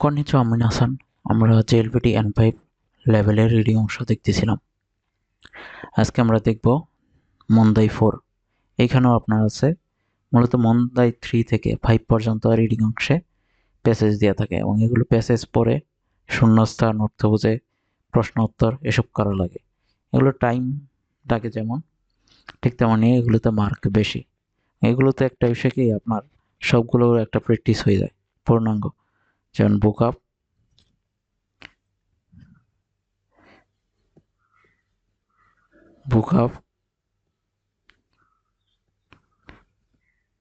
কন্নিচু আমিন হাসান, আমরা JLPT N five লেভেলের reading অংশ দেখতেছিলাম। আজকে আমরা দেখব মন্দাই ফোর এখানেও আপনার আছে, মূলত মন্দাই থ্রি থেকে ফাইভ পর্যন্ত রিডিং অংশে প্যাসেজ দেওয়া থাকে এবং এগুলো প্যাসেজ পরে শূন্যস্থান, অর্থ বুঝে, প্রশ্ন উত্তর, এসব করা লাগে। এগুলো টাইম লাগে যেমন, ঠিক তেমনই এগুলোতে মার্ক বেশি। এগুলোতে একটা বিষয় কি, আপনার সবগুলো একটা প্র্যাকটিস হয়ে যায়, পূর্ণাঙ্গ। যেমন বুক আপ বুক আপ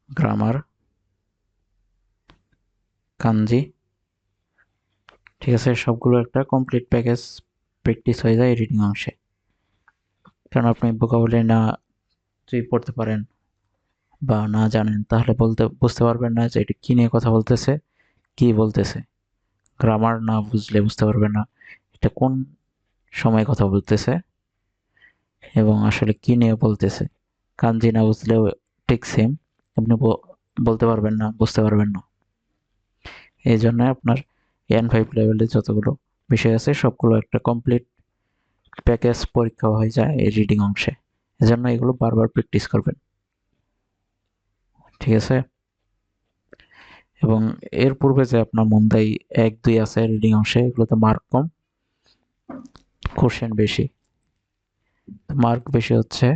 গ্রামার কাঞ্জি ঠিক আছে, সবগুলো একটা কমপ্লিট প্যাকেজ প্র্যাকটিস হয়ে যায় রিডিং অংশে। কারণ আপনি বোকাবলি না যদি পড়তে পারেন বা না জানেন, তাহলে বলতে, বুঝতে পারবেন না যে এটি কী নিয়ে কথা বলতেছে। কি বলতেছে? গ্রামার না বুঝলে বুঝতে পারবেন না। এটা কোন সময় কথা বলতেছে? এবং আসলে কি নিয়ে বলতেছে? কাঞ্জি না বুঝলেও ঠিক সেম আপনি বলতে পারবেন না, বুঝতে পারবেন না। এই জন্য আপনার এন ফাইভ লেভেলে যতগুলো বিষয় আছে, সবগুলো একটা কমপ্লিট প্যাকেজ পরীক্ষা হয়ে যায় এই রিডিং অংশে। এজন্য এগুলো বারবার প্র্যাকটিস করবেন। ঠিক আছে? এবং এর পূর্বে যে আপনার মন্দাই এক, দুই আছে রিডিং অংশে, এগুলোতে মার্ক কম। কোশ্চেন বেশি। মার্ক বেশি হচ্ছে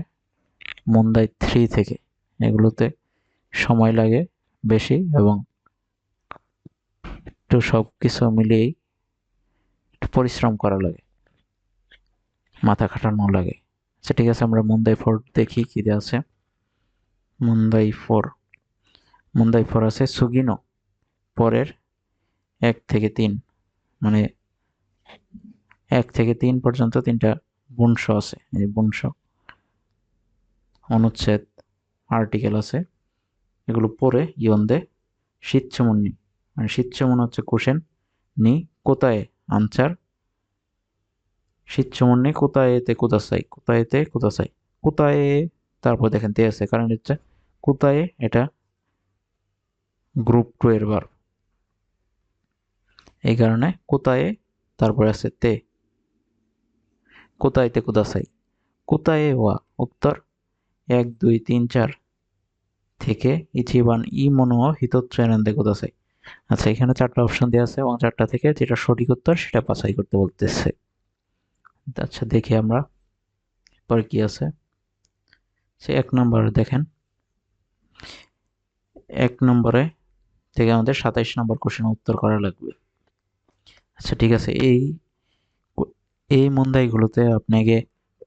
মন্দাই থ্রি থেকে। এগুলোতে সময় লাগে বেশি এবং একটু সব কিছু মিলিয়েই একটু পরিশ্রম করা লাগে। মাথা খাটানো লাগে। আচ্ছা ঠিক আছে, আমরা মুন্দাই ফোর দেখি কী আছে। মুন্দাই ফোর মুন্দাই ফোর আছে সুগিনো পরের এক থেকে তিন। মানে এক থেকে তিন পর্যন্ত তিনটা বংশ আছে, এই বংশ অনুচ্ছেদ আর্টিকেল আছে। এগুলো পরে ইয়ন্দে শীতচমনি মানে শীতচমন হচ্ছে কোশ্চেন নি কোথায় আনসার। শীতচমন নি কোথায় এতে কোথা চাই কোথায় এতে কোথা চাই কোথায় তারপর দেখেন তে আছে কারণ হচ্ছে কোথায় এটা গ্রুপ টু এর বার এই কারণে কোথায় তারপরে আছে তে। কোথায় তে কোথা চাই কোথায় ওয়া উত্তর এক, দুই, তিন, চার থেকে ইচিবান ই মনো হিতত্রেনন্দে কোথা চাই আচ্ছা এখানে চারটা অপশন দেওয়া আছে এবং চারটা থেকে যেটা সঠিক উত্তর সেটা বাছাই করতে বলতেছে। আচ্ছা দেখি আমরা। পরে কি আছে? সে এক নম্বরে দেখেন। এক নম্বরে থেকে আমাদের সাতাইশ নম্বর কোশ্চেন উত্তর করা লাগবে। আচ্ছা ঠিক আছে। এই এই মন্দাইগুলোতে আপনাকে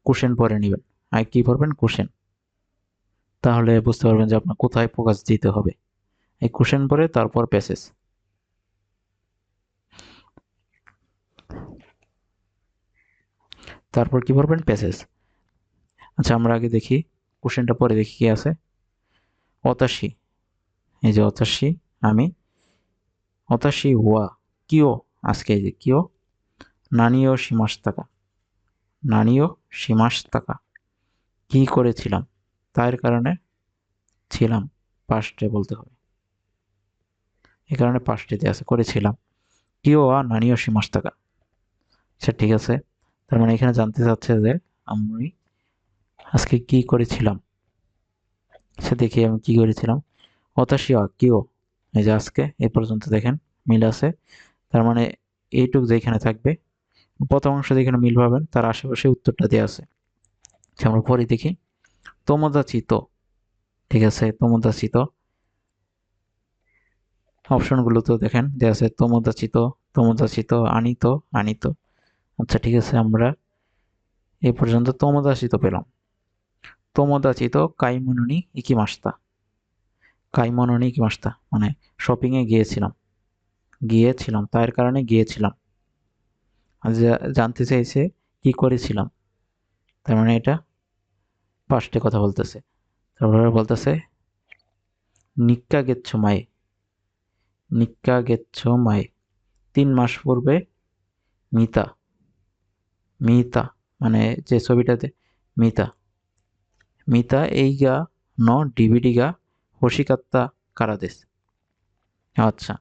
কোশ্চেন পরে নেবেন। আর কি পড়বেন? কোশ্চেন তাহলে বুঝতে পারবেন যে আপনার কোথায় ফোকাস দিতে হবে। এই কোশ্চেন পরে, তারপর প্যাসেজ তারপর কি পড়বেন? প্যাসেজ আচ্ছা আমরা আগে দেখি। কোশ্চেনটা পরে দেখি কি আছে। অতাশি। এই যে অতাশি, আমি। অতাশি ওয়া, কিও। আজকে এই যে কিও? নানিও সীমাস টাকা নানিও টাকা কি করেছিলাম? তার কারণে ছিলাম পাস্টে বলতে হবে। এই কারণে পাস্টেতে আছে, করেছিলাম। কিও আ নানিও টাকা আচ্ছা ঠিক আছে। তার মানে এখানে জানতে চাচ্ছে যে আমি আজকে কি করেছিলাম? সে দেখি আমি কি করেছিলাম। অতাশিয়া কিও। এই যে আজকে, এ পর্যন্ত দেখেন, মিল আছে। তার মানে এইটুক যেখানে থাকবে প্রথম অংশ যেখানে মিল পাবেন তার আশেপাশে উত্তরটা দেওয়া আছে। আচ্ছা, আমরা পরে দেখি। চিত ঠিক আছে চিত অপশনগুলো তো দেখেন দেওয়া আছে চিত চিত আনিত আনিত। আচ্ছা ঠিক আছে আমরা এ পর্যন্ত চিত পেলাম। চিত কাইমনুনি ইকিমাস্তা। কাইমনুনি ইকিমাস্তা মানে শপিংয়ে গিয়েছিলাম। গিয়েছিলাম, তার কারণে গিয়েছিলাম। জানতে চাইছে কি করেছিলাম। তার মানে এটা পাস্টে কথা বলতেছে। তারপরে বলতেছে, নিক্কা গেচ্ছ মায়ে, নিক্কা গেচ্ছ মায়ে। তিন মাস পূর্বে মিতা মিতা মানে যে ছবিটাতে মিতা মিতা এই গা ন, ডিভিডি গা, হসিকাত্তা কারাদেশ। আচ্ছা।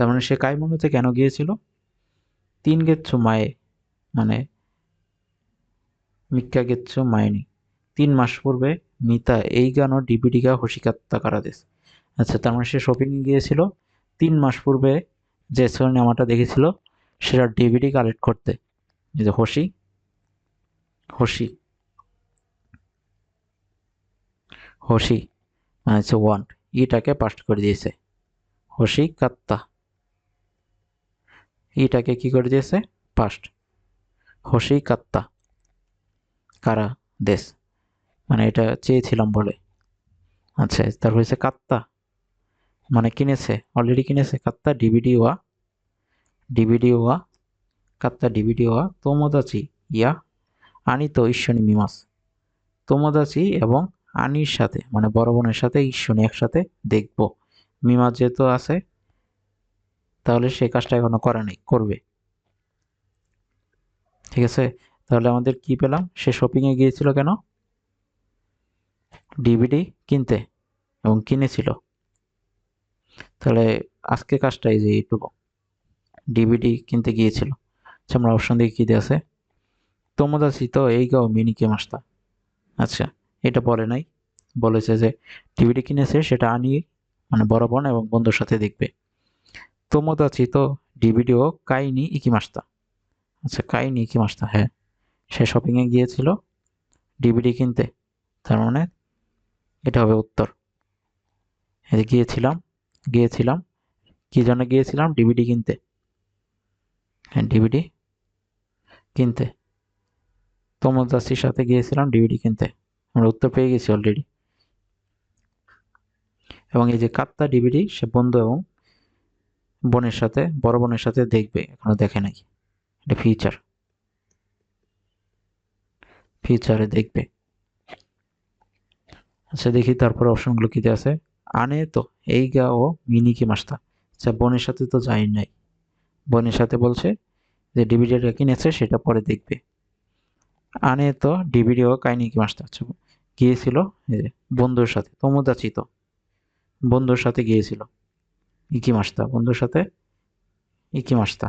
তার মানে সে কাইমনুতে কেন গিয়েছিল? তিন গেচ্ছু মায়ে মানে মিক্কা গেচ্ছু মায়নি। তিন মাস পূর্বে মিতা এই গানও ডিবিডি ডিবিডিগা হসিকাত্তা কারাদেশ। আচ্ছা তার মানে সে শপিংয়ে গিয়েছিল। তিন মাস পূর্বে যে সিনেমাটা দেখেছিল, সেটা ডিভিডি কালেক্ট করতে। এই যে হসি হসি হসি মানে হচ্ছে ওয়ান ইটাকে পাস্ট করে দিয়েছে। হসি কাত্তা ইটাকে কি করে দিয়েছে? পাস্ট হসি কাত্তা কারা? দেশ। মানে এটা চেয়েছিলাম বলে। আচ্ছা তারপর হচ্ছে কাত্তা। মানে কিনেছে অলরেডি কিনেছে। কাত্তা ডিভিডি ওয়া। ডিভিডি ওয়া। কাত্তা ডিভিডি ওয়া। তোমোদাচি, ইয়া। আনি তো ঈশ্বনী মিমাস। তোমোদাচি এবং আনির সাথে মানে বড় বোনের সাথে ঈশ্বনী একসাথে দেখব। মিমাস যেহেতু আছে তাহলে সে কাজটা এখনও করে নাই, করবে। ঠিক আছে? তাহলে আমাদের কি পেলাম? সে শপিংয়ে গিয়েছিল কেন? ডিভিডি কিনতে এবং কিনেছিল। তাহলে আজকে কাজটা এই যে এইটুকু। ডিভিডি কিনতে গিয়েছিল। আচ্ছা আমরা অপশন দিয়ে কী আছে। তোমদাসি তো এই গাও মিনি মিনিকে মাস্তা। আচ্ছা এটা বলে নাই। বলেছে যে ডিভিডি কিনেছে, সেটা আনি মানে বড় বোন এবং বন্ধুর সাথে দেখবে। তোমদাচি তো ডিভিডিও কাইনি ইকি মাস্তা আচ্ছা কাইনি ইকি মাস্তা হ্যাঁ। সে শপিংয়ে গিয়েছিল, ডিভিডি কিনতে। তার মানে এটা হবে উত্তর। এই গিয়েছিলাম গিয়েছিলাম, কি জন্য গিয়েছিলাম? ডিভিডি কিনতে। হ্যাঁ ডিভিডি কিনতে। তোমদাসির সাথে গিয়েছিলাম, ডিভিডি কিনতে। আমরা উত্তর পেয়ে গেছি অলরেডি এবং এই যে কাত্তা ডিভিডি, সে বন্ধু এবং বোনের সাথে, বড় বোনের সাথে দেখবে, এখনও দেখে নাই। এটা ফিচার ফিচারে দেখবে। আচ্ছা দেখি তারপর অপশনগুলো কী আছে? আনে তো, এই গা ও মিনিকে মাস্তা? আচ্ছা বোনের সাথে তো যাই নাই। বোনের সাথে বলছে যে ডিভিডিটা কিনেছে সেটা পরে দেখবে। আনে তো ডিভিডি ও কাইনিকি মাস্তা? আচ্ছা গিয়েছিল বন্ধুর সাথে, তোমদাচি তো। বন্ধুর সাথে গিয়েছিল। ইকি মাস্তা, বন্ধুর সাথে? ইকি মাস্তা।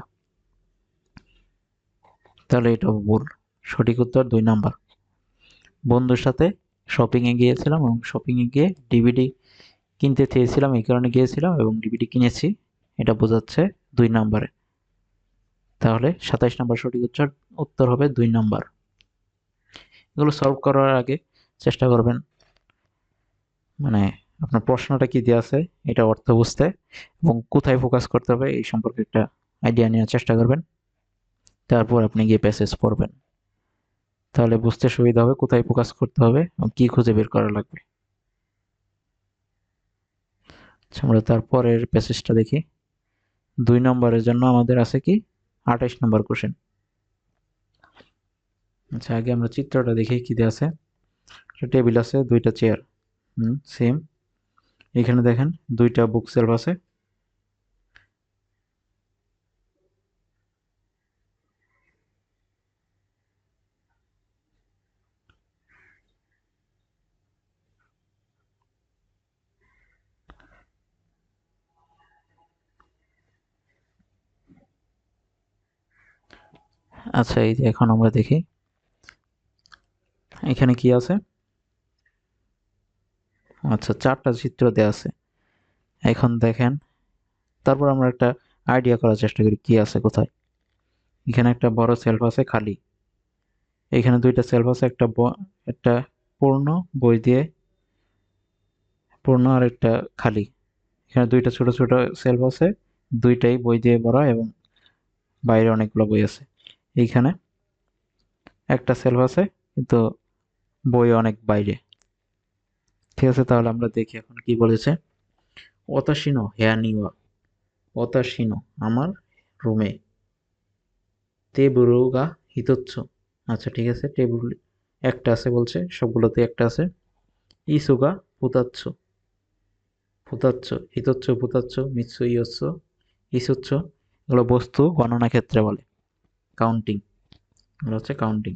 তাহলে এটা ভুল, সঠিক উত্তর দুই নাম্বার। বন্ধুর সাথে শপিংয়ে গিয়েছিলাম এবং শপিংয়ে গিয়ে ডিভিডি কিনতে চেয়েছিলাম, এই কারণে গিয়েছিলাম এবং ডিভিডি কিনেছি, এটা বোঝাচ্ছে দুই নাম্বারে। তাহলে সাতাইশ নাম্বার সঠিক উত্তর উত্তর হবে দুই নাম্বার। এগুলো সলভ করার আগে চেষ্টা করবেন মানে আপনার প্রশ্নটা কি দেওয়া আছে? এটা অর্থ বুঝতে এবং কোথায় ফোকাস করতে হবে এই সম্পর্কে একটা আইডিয়া নেওয়ার চেষ্টা করবেন। তারপর আপনি গিয়ে প্যাসেজ পড়বেন। তাহলে বুঝতে সুবিধা হবে কোথায় ফোকাস করতে হবে এবং কি খুঁজে বের করা লাগবে। আচ্ছা আমরা তারপরের প্যাসেজটা দেখি। দুই নম্বরের জন্য আমাদের আছে কি? আঠাইশ নম্বর কোশ্চেন আচ্ছা আগে আমরা চিত্রটা দেখি কি দিয়ে আছে। টেবিল আছে, দুইটা চেয়ার হুম সেম এখানে দেখেন দুইটা বুক সেলফ আছে। আচ্ছা এই যে এখন আমরা দেখি। এখানে কি আছে? আচ্ছা চারটা চিত্র দেওয়া আছে। এখন দেখেন, তারপর আমরা একটা আইডিয়া করার চেষ্টা করি কি আছে কোথায়। এখানে একটা বড় সেলফ আছে খালি। এখানে দুইটা সেলফ আছে, একটা একটা পূর্ণ বই দিয়ে পূর্ণ আর একটা খালি। এখানে দুইটা ছোট ছোট সেলফ আছে, দুইটাই বই দিয়ে ভরা এবং বাইরে অনেকগুলো বই আছে। এইখানে একটা সেলফ আছে, কিন্তু বই অনেক বাইরে। ঠিক আছে, তাহলে আমরা দেখি এখন কি বলেছে। অতাসিনো হেয়া নিওয়া অতাসিনো আমার রুমে। টেবুরুগা হিতচ্ছ। আচ্ছা ঠিক আছে, টেবুল একটা আছে বলছে, সবগুলোতে একটা আছে। ইসুগা পুতাচ্ছ পুতাচ্ছ হিতচ্ছ পুতাচ্ছ মিৎস ইয়চ্ছ, ইসুচ্ছ এগুলো বস্তু গণনা ক্ষেত্রে বলে। কাউন্টিং, এগুলো হচ্ছে কাউন্টিং।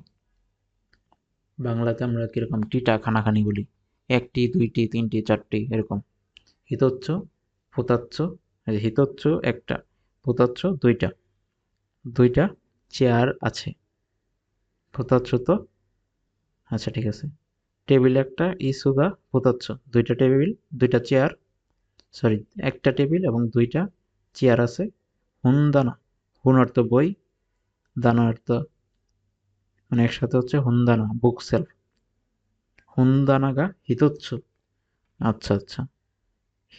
বাংলাতে আমরা কীরকম টিটা খানাখানি বলি। একটি, দুইটি, তিনটি, চারটি, এরকম। হিতচ্ছ ফুতাচ্ছ হিতচ্ছ একটা, ভূতাচ্ছ দুইটা। দুইটা চেয়ার আছে। ভূতাচ্ছ তো? আচ্ছা ঠিক আছে। টেবিল একটা ইসুগা ভূতাচ্ছ। দুইটা টেবিল, দুইটা চেয়ার। সরি, একটা টেবিল এবং দুইটা চেয়ার আছে। হুন দানা। হুন অর্থ বই, দানা অর্থ মানে একসাথে হচ্ছে হুন্দানা বুক সেলফ হুন্দানাগা হিতোচ্ছ আচ্ছা আচ্ছা।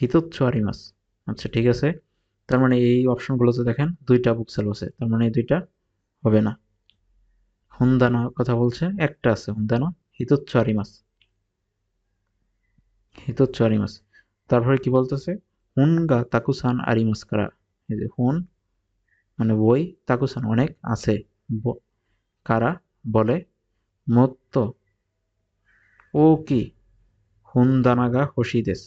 হিতোচ্ছ আরিমাস। আচ্ছা ঠিক আছে। তার মানে এই অপশনগুলোতে দেখেন দুইটা বুক সেলফ আছে তার মানে এই দুইটা হবে না। হুন্দানা কথা বলছে, একটা আছে, হুন্দানা হিতোচ্ছ আরিমাস। হিতোচ্ছ আরিমাস। তারপরে কি বলতেছে? হুনগা তাকুসান আরিমাস কারা? এই যে হুন মানে বই, তাকুসান অনেক আছে। কারা? বলে মত্ত ও কি? হুনদানাগা হসিদেস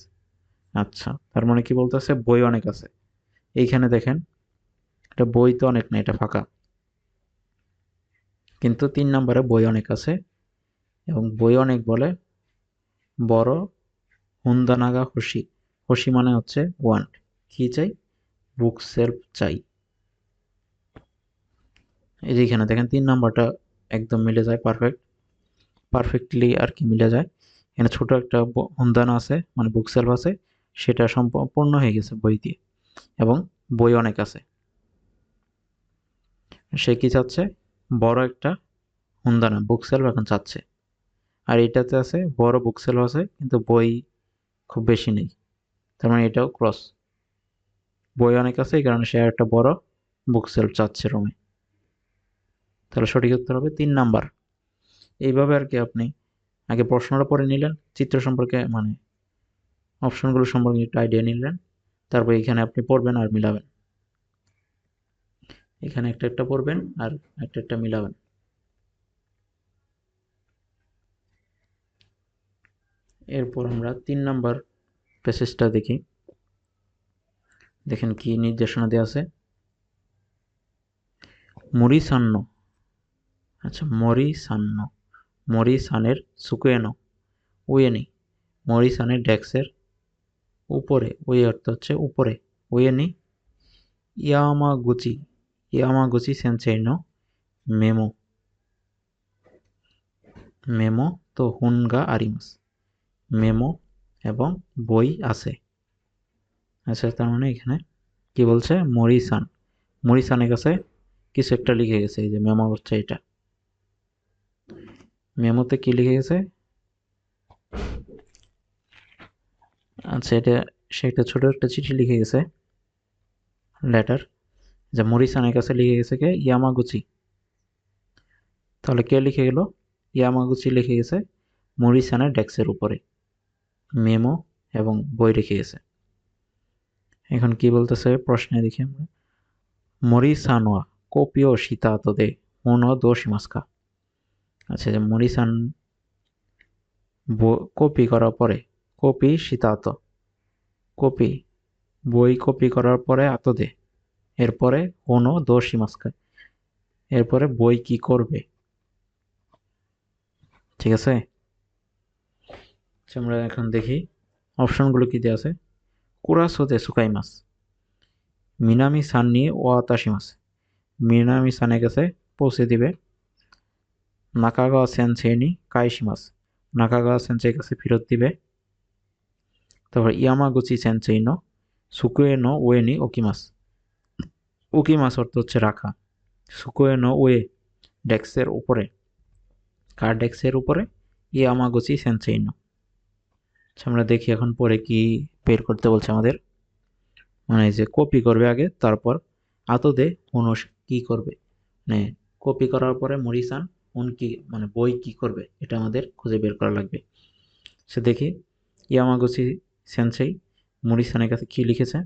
আচ্ছা তার মানে কি বলতেছে? বই অনেক আছে। এইখানে দেখেন, এটা বই তো অনেক না, এটা ফাঁকা। কিন্তু তিন নম্বরে বই অনেক আছে, এবং বই অনেক বলে বড় হুন্দানাগা হসি হসি মানে হচ্ছে ওয়ান্ট কি চাই? বুক সেলফ চাই। এই যে এখানে দেখেন, তিন নাম্বারটা একদম মিলে যায় পারফেক্ট। পারফেক্টলি আর কি মিলে যায়। এখানে ছোট একটা হুন্দানা আছে মানে বুক সেলফ আছে, সেটা সম্পূর্ণ হয়ে গেছে বই দিয়ে এবং বই অনেক আছে। সে কি চাচ্ছে? বড় একটা হুন্দানা বুক সেলফ এখন চাচ্ছে। আর এটাতে আছে, বড় বুক সেলফ আছে, কিন্তু বই খুব বেশি নেই। তার মানে এটাও ক্রস বই অনেক আছে, এই কারণে সে একটা বড় বুক সেলফ চাচ্ছে রুমে তাহলে সঠিক উত্তর হবে তিন নাম্বার। এইভাবে আর কি আপনি আগে প্রশ্নটা পড়ে নিলেন, চিত্র সম্পর্কে মানে অপশনগুলো সম্পর্কে একটু আইডিয়া নিলেন, তারপর এখানে আপনি পড়বেন আর মিলাবেন। এখানে একটা একটা পড়বেন আর একটা একটা মিলাবেন। এরপর আমরা তিন নাম্বার প্যাসেজটা দেখি। দেখেন কি নির্দেশনা দেওয়া আছে। মুরিসান্ন। আচ্ছা মরিসান্ন। মরিসানের সুকুয়েনো, উয়েনি। মরিসানের ডেক্সের উপরে ওই অর্থ হচ্ছে উপরে। উয়েনি, ইয়ামাগুচি ইয়ামাগুচি সেন্সেইনো, মেমো। মেমো তো হুনগা আরিমাস। মেমো এবং বই আছে। আচ্ছা তার মানে এখানে কি বলছে? মরিসান। মরিসানের কাছে কিছু একটা লিখে গেছে, এই যে মেমো হচ্ছে এটা। মেমোতে কি লিখে গেছে? আচ্ছা এটা সে একটা ছোট একটা চিঠি লিখে গেছে। লেটার। যে মরিসানের কাছে লিখে গেছে কে? ইয়ামাগুচি। তাহলে কে লিখে গেল? ইয়ামাগুচি লিখে গেছে মরিসানের ডেস্কের উপরে। মেমো এবং বই রেখে গেছে। এখন কি বলতেছে প্রশ্নে দেখি আমরা। মরিসানোয়া, কপিও সীতাতো দে উনো দোষিমাস্কা আচ্ছা যে মরিসান কপি করার পরে কপি সীতাত কপি বই কপি করার পরে আতদে এরপরে কোনো দোষী মাস্কা এরপরে বই কি করবে? ঠিক আছে? আচ্ছা, আমরা এখন দেখি অপশনগুলো কি দেওয়া আছে। কুরাসোতে সুকাই মাছ মিনামি সান নিয়ে ও আতাশি মাছ মিনামি সানের কাছে পৌঁছে দিবে নাকাগাওয়া সেনসেনি কাইশি মাছ নাকাগাওয়া সেন্সের কাছে ফেরত দিবে তারপর ইয়ামাগুচি সেনসেই নো সুকুয়ে নো ওয়েনি ওকিমাস ওকিমাস অর্থ হচ্ছে রাখা সুকুয়ে নো ওয়ে ডেস্কের উপরে কার ডেস্কের উপরে ইয়ামাগুচি সেনসেই নো আমরা দেখি এখন পরে কি বের করতে বলছে আমাদের মানে যে কপি করবে আগে তারপর আতদে কোনো কি করবে মানে কপি করার পরে মরিসান উন কি মানে বই কি করবে, এটা আমাদের খুঁজে বের করা লাগবে। সে দেখি, ইয়ামাগুচি সেন্সেই মুরিসানের কাছে কী লিখেছে?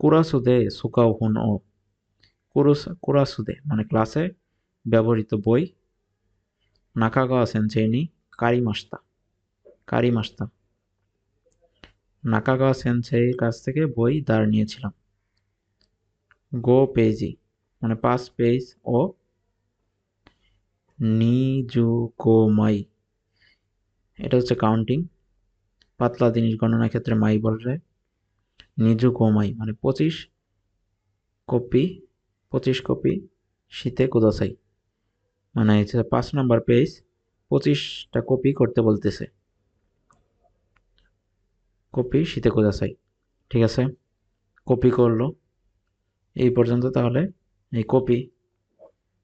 কুরাসুদে সুকাও হুন ও। কুরাসুদে মানে ক্লাসে ব্যবহৃত বই। নাকাগাওয়া সেন্সেইনি কারিমাস্তা কারিমাস্তা। নাকাগাওয়া সেন্সেইর কাছ থেকে বই দাঁড় নিয়েছিলাম। গো পেজি মানে পাঁচ পেজ ও নিজুকোমাই এটা হচ্ছে কাউন্টিং পাতলা জিনিস গণনার ক্ষেত্রে মাই বলা যায়। নিজুকোমাই মানে পঁচিশ কপি পঁচিশ কপি শীতে কোদাসাই। মানে পাঁচ নম্বর পেজ পঁচিশটা কপি করতে বলতেছে। কপি শীতে কোদাসাই। ঠিক আছে? কপি করল। এই পর্যন্ত তাহলে এই কপি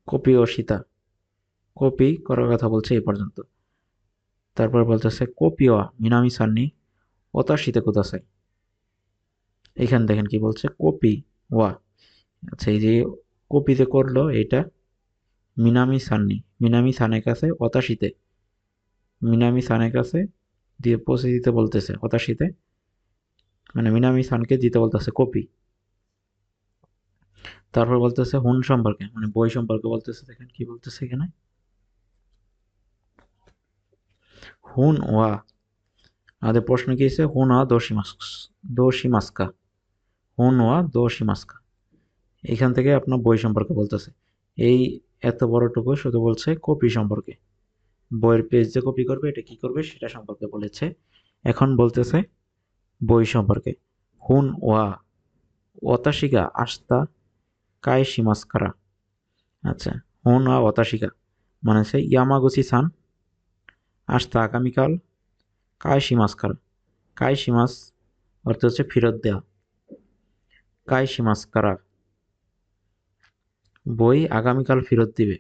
কপি ও সীতা কপি করার কথা বলছে এই পর্যন্ত। তারপর বলতেছে, কপিওয়া, মিনামি সান্নি ওতাশিতে কোদাসাই এখানে দেখেন কি বলছে কপি ওয়া আচ্ছা এই যে কপিতে করল এটা, মিনামি সান্নি। মিনামি সানের কাছে অতাশিতে। মিনামি সানের কাছে দিয়ে পৌঁছে দিতে বলতেছে, অতাশিতে। মানে মিনামি সানকে দিতে বলতেছে, কপি। তারপর বলতেছে, হুন সম্পর্কে। মানে বই সম্পর্কে বলতেছে, দেখেন কি বলতেছে এখানে। হুন ওয়া আমাদের প্রশ্ন কি হয়েছে হুন ওয়া দোষী মাস দোষী মাস্কা হুন ওয়া দোষী মাস্কা এখান থেকে আপনার বই সম্পর্কে বলতেছে এই এত বড়টুকু শুধু বলছে কপি সম্পর্কে বইয়ের পেজ যে কপি করবে এটা কি করবে সেটা সম্পর্কে বলেছে এখন বলতেছে বই সম্পর্কে হুন ওয়া ওতাশিকা আস্তা কাই শিমাস্কারা আচ্ছা হুন ওয়া ওতাশিকা মানে হচ্ছে ইয়ামাগুচি সান আস্তা আগামীকাল কাই শিমাস অর্থ হচ্ছে ফেরত দেওয়া কাই শিমাস্কারা বই আগামীকাল ফেরত দিবে।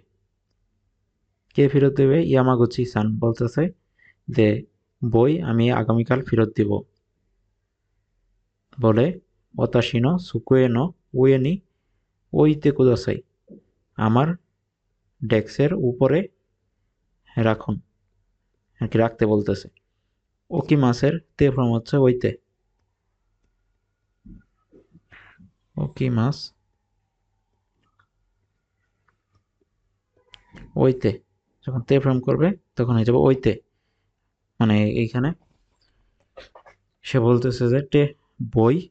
কে ফেরত দেবে? ইয়ামাগুচি সান বলতেছে যে, বই আমি আগামীকাল ফেরত দিব। বলে, অতাশিনো সুকুয়েনো উয়েনি ওইতে কুদাসাই। আমার ডেস্কের উপরে রাখুন। আর কি রাখতে বলতেছে? ওকি মাসের তে ফর্ম হচ্ছে ওইতে? ওকি মাস ওইতে। যখন তে ফর্ম করবে, তখন হয়ে যাবে ওইতে। মানে এইখানে সে বলতেছে যে টে বই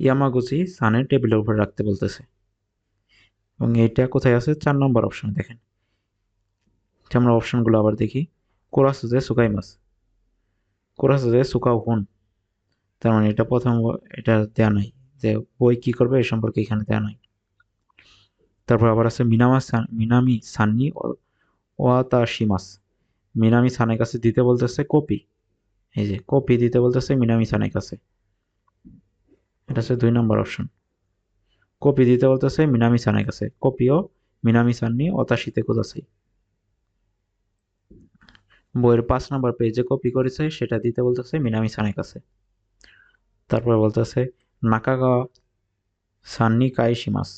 ইয়ামাগুচি সানের টেবিলের উপরে রাখতে বলতেছে। এবং এইটা কোথায় আছে? চার নম্বর অপশন দেখেন। আমরা অপশনগুলো আবার দেখি। কোরাস কোরাসুজে সুকাই মাছ কোরাসুজে সুকাও হুন তার মানে এটা প্রথম এটা দেয়া নাই। যে বই কি করবে এ সম্পর্কে এখানে দেয়া নাই। তারপর আবার আছে মিনামা মিনামি সান্নি ওয়াতাশিমাস। মিনামি সানের কাছে দিতে বলতেছে কপি। এই যে কপি দিতে বলতেছে মিনামি সানের কাছে। এটা হচ্ছে দুই নম্বর অপশন। কপি দিতে বলতেছে মিনামি সানের কাছে। কপিও মিনামি সান নিয়ে অতাশিতে কোদাসাই বইয়ের পাঁচ নম্বর পেজে কপি করেছে, সেটা দিতে বলতেছে মিনামি সানের কাছে। তারপর বলতেছে নাকাগাওয়া সান্নি কাইশিমাস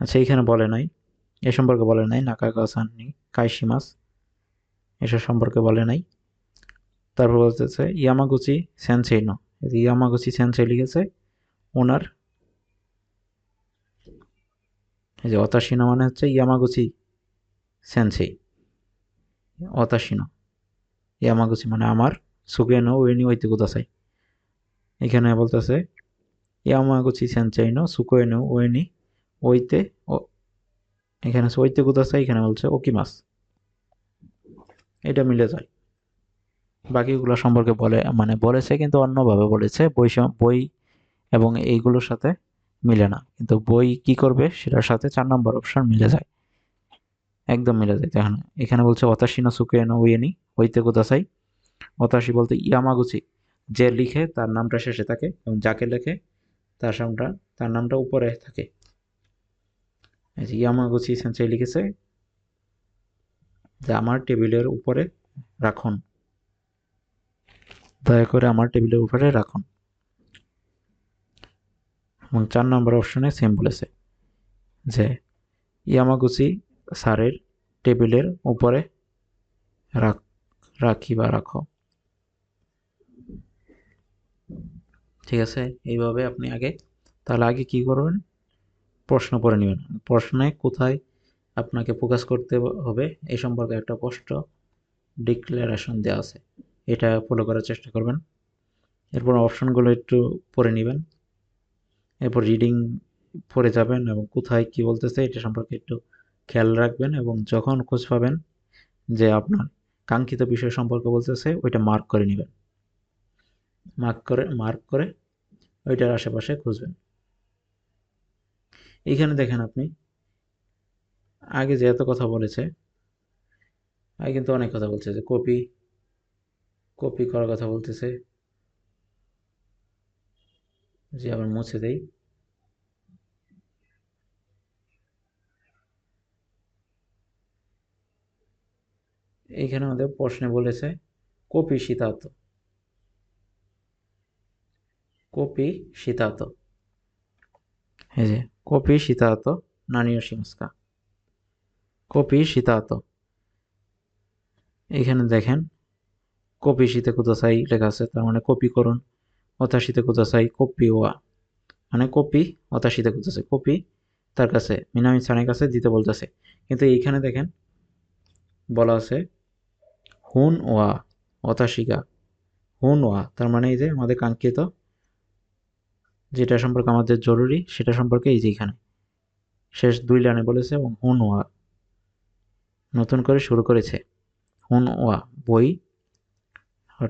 আচ্ছা এইখানে বলে নাই। এ সম্পর্কে বলে নাই নাকাগাওয়া সান্নি কাইশিমাস এসব সম্পর্কে বলে নাই। তারপর বলতেছে, ইয়ামাগুচি সেনসেইনো ইয়ামাগুচি সেন্সেই লিখেছে, ওনার এই যে অতাশিনো মানে হচ্ছে ইয়ামাগুচি সেন্সেই। অতাশিনো ইয়ামাগুচি মানে আমার সুগেনো ওয়েনি ওইতে কোদাসাই এখানে বলতেছে ইয়ামাগুচি সেন্সাইনো সুকোয়েনো ওয়েনি ওইতে এখানে ওইতে কোদাসাই এখানে বলছে ওকিমাস এটা মিলে যায়। বাকিগুলো সম্পর্কে বলে মানে বলেছে কিন্তু অন্যভাবে বলেছে, বই বই এবং এইগুলোর সাথে মিলে না। কিন্তু বই কি করবে? সেটার সাথে চার নম্বর অপশন মিলে যায়। একদম মিলে যায়। এখানে এখানে বলছে, অতাশি না সুকে না উইয়েনি হইতে কোথাসাই অতাশি বলতে, ইয়ামাগুচি। যে লিখে, তার নামটা শেষে থাকে এবং যাকে লেখে, তার নামটা তার নামটা উপরে থাকে। ইয়ামাগুচি সেন্সাই লিখেছে, যে আমার টেবিলের উপরে রাখুন। দয়া করে আমার টেবিলের উপরে রাখুন। এবং চার নম্বর অপশনে সেম বলেছে যে, ইয়ামাগুচি স্যারের টেবিলের উপরে রাখ রাখি বা রাখো। ঠিক আছে, এইভাবে আপনি আগে, তাহলে আগে কি করবেন? প্রশ্ন পড়ে নেবেন। প্রশ্নে কোথায় আপনাকে ফোকাস করতে হবে, এই সম্পর্কে একটা স্পষ্ট ডিক্লারেশন দেওয়া আছে। এটা ফলো করার চেষ্টা করবেন। এরপর অপশনগুলো একটু পড়ে নেবেন। এরপর রিডিং পড়ে যাবেন এবং কোথায় কি বলতেছে, এটা সম্পর্কে একটু খেয়াল রাখবেন এবং যখন খোঁজ পাবেন যে আপনার কাঙ্ক্ষিত বিষয় সম্পর্কে বলতেছে, ওইটা মার্ক করে নেবেন। মার্ক করে মার্ক করে ওইটার আশেপাশে খুঁজবেন। এইখানে দেখেন আপনি, আগে যে এত কথা বলেছে, আগে কিন্তু অনেক কথা বলছে যে কপি কপি করার কথা বলতেছে। যে আবার মুছে দেই। এইখানে আমাদের প্রশ্নে বলেছে, কপি শীতাত কপি শীতাত এই যে, কপি শীতাত নানিও শিমস্কা কপি শীতাত এইখানে দেখেন, কপি শীতে কুদাসাই লেখা আছে, তার মানে কপি করুন অতাশিতে কুদাসাই কপি ওয়া। মানে কপি অতাশিতে কুদাসাই কপি তার কাছে মিনামি সানের কাছে দিতে বলতেছে। কিন্তু এইখানে দেখেন, বলা আছে হুন ওয়া, অতাশিকা। হুন ওয়া, তার মানে এই যে আমাদের কাঙ্ক্ষিত, যেটা সম্পর্কে আমাদের জরুরি, সেটা সম্পর্কে এই যে এখানে। শেষ দুই লাইনে বলেছে, এবং হুন ওয়া নতুন করে শুরু করেছে। হুন ওয়া, বই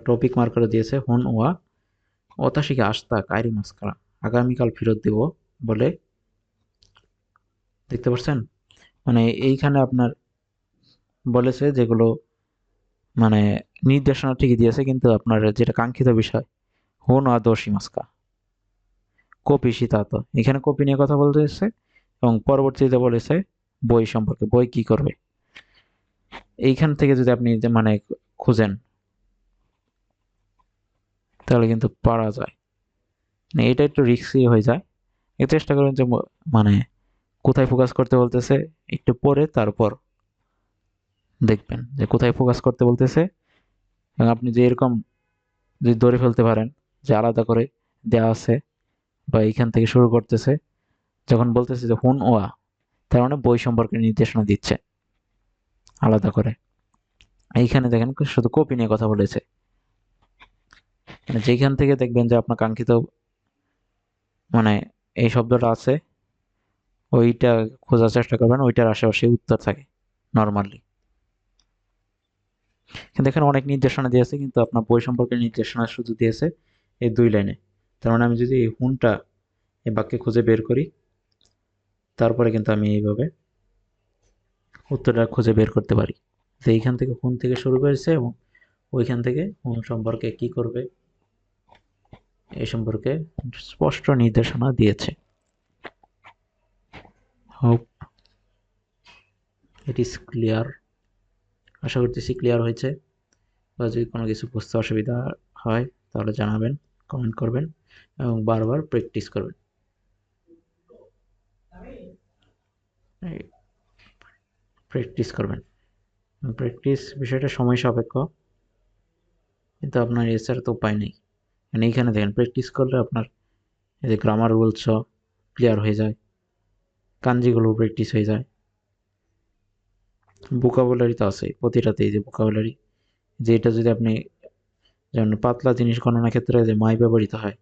টপিক মার্ক করে দিয়েছে, হুন ওয়া, অতাশিকে আস্তা কায়রি মাস্কারা। আগামীকাল ফেরত দেব বলে, দেখতে পাচ্ছেন? মানে এইখানে আপনার বলেছে যেগুলো মানে নির্দেশনা ঠিকই দিয়েছে, কিন্তু আপনার যেটা কাঙ্ক্ষিত বিষয়, হুন ওয়া দোষী মাস্কা। কপি শীতাত এখানে কপি নিয়ে কথা বলতে এসছে এবং পরবর্তীতে বলেছে বই সম্পর্কে, বই কি করবে। এইখান থেকে যদি আপনি মানে খুঁজেন, তাহলে কিন্তু পারা যায়। মানে এটা একটু রিক্সি হয়ে যায়। চেষ্টা করবেন যে মানে কোথায় ফোকাস করতে বলতেছে, একটু পরে তারপর দেখবেন যে কোথায় ফোকাস করতে বলতেছে এবং আপনি যে এরকম যদি ধরে ফেলতে পারেন যে আলাদা করে দেওয়া আছে বা এইখান থেকে শুরু করতেছে, যখন বলতেছে যে হুন ওয়া, তার মানে বই সম্পর্কে নির্দেশনা দিচ্ছে আলাদা করে। এইখানে দেখেন শুধু কপি নিয়ে কথা বলেছে। মানে যেখান থেকে দেখবেন যে আপনার কাঙ্ক্ষিত মানে এই শব্দটা আছে, ওইটা খোঁজার চেষ্টা করবেন, ওইটার আশেপাশে উত্তর থাকে নর্মালি কিন্তু এখানে অনেক নির্দেশনা দিয়েছে কিন্তু আপনার বই সম্পর্কে নির্দেশনা শুধু দিয়েছে এই দুই লাইনে। তার মানে আমি যদি এই হুনটা, এই বাক্যে খুঁজে বের করি, তারপরে কিন্তু আমি এইভাবে উত্তরটা খুঁজে বের করতে পারি। তো এইখান থেকে হুন থেকে শুরু করেছে এবং ওইখান থেকে হুন সম্পর্কে কি করবে, এই সম্পর্কে স্পষ্ট নির্দেশনা দিয়েছে। হোপ ইট ইজ ক্লিয়ার আশা করতেছি ক্লিয়ার হয়েছে। বা যদি কোনো কিছু বুঝতে অসুবিধা হয়, তাহলে জানাবেন কমেন্ট করবেন এবং বারবার প্র্যাকটিস করবেন। প্র্যাকটিস করবেন। প্র্যাকটিস বিষয়টা সময় সাপেক্ষ, কিন্তু আপনার এছাড়া তো উপায় নেই। মানে এইখানে দেখেন প্র্যাকটিস করলে আপনার এই যে গ্রামার রুলস ক্লিয়ার হয়ে যায় কাঞ্জিগুলো প্র্যাকটিস হয়ে যায়। বোকাবুলারি তো আছে প্রতিটাতে এই যে বোকাবুলারি যে এটা যদি আপনি যেমন পাতলা জিনিস গণনার ক্ষেত্রে যে মাই ব্যবহৃত হয়,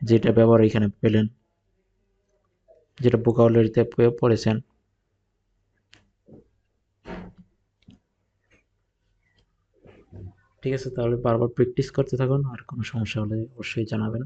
যেটা ব্যবহার এখানে পেলেন, যেটা বোকাবুলারিতে পড়েছেন। ঠিক আছে, তাহলে বারবার প্র্যাকটিস করতে থাকুন, আর কোনো সমস্যা হলে অবশ্যই জানাবেন।